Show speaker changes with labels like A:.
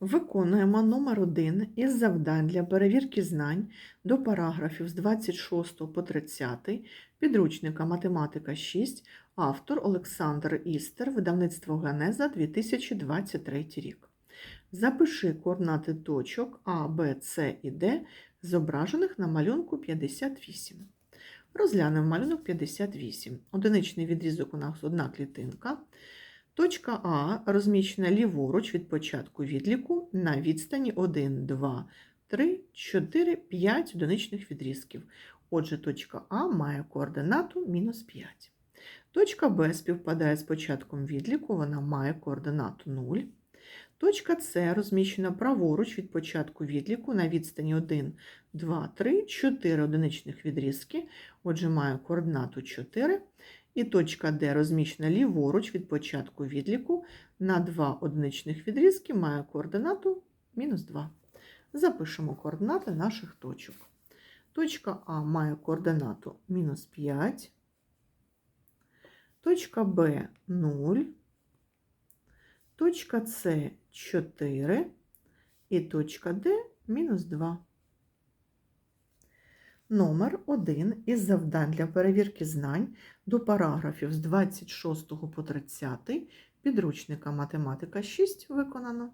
A: Виконуємо номер 1 із завдань для перевірки знань до параграфів з 26 по 30 підручника Математика 6, автор Олександр Істер, видавництво Генеза 2023 рік. Запиши координати точок А, Б, С і Д, зображених на малюнку 58. Розглянемо малюнок 58. Одиничний відрізок у нас одна клітинка. Точка А розміщена ліворуч від початку відліку на відстані 1, 2, 3, 4, 5 одиничних відрізків. Отже, точка А має координату мінус 5. Точка Б співпадає з початком відліку, вона має координату 0. Точка С розміщена праворуч від початку відліку на відстані 1, 2, 3, 4 одиничних відрізки, отже, має координату 4. І точка Д розміщена ліворуч від початку відліку на 2 одиничних відрізки має координату мінус 2. Запишемо координати наших точок. Точка А має координату мінус 5, точка Б 0, точка С 4 і точка Д мінус 2. Номер 1 із завдань для перевірки знань до параграфів з 26 по 30 підручника Математика 6 виконано.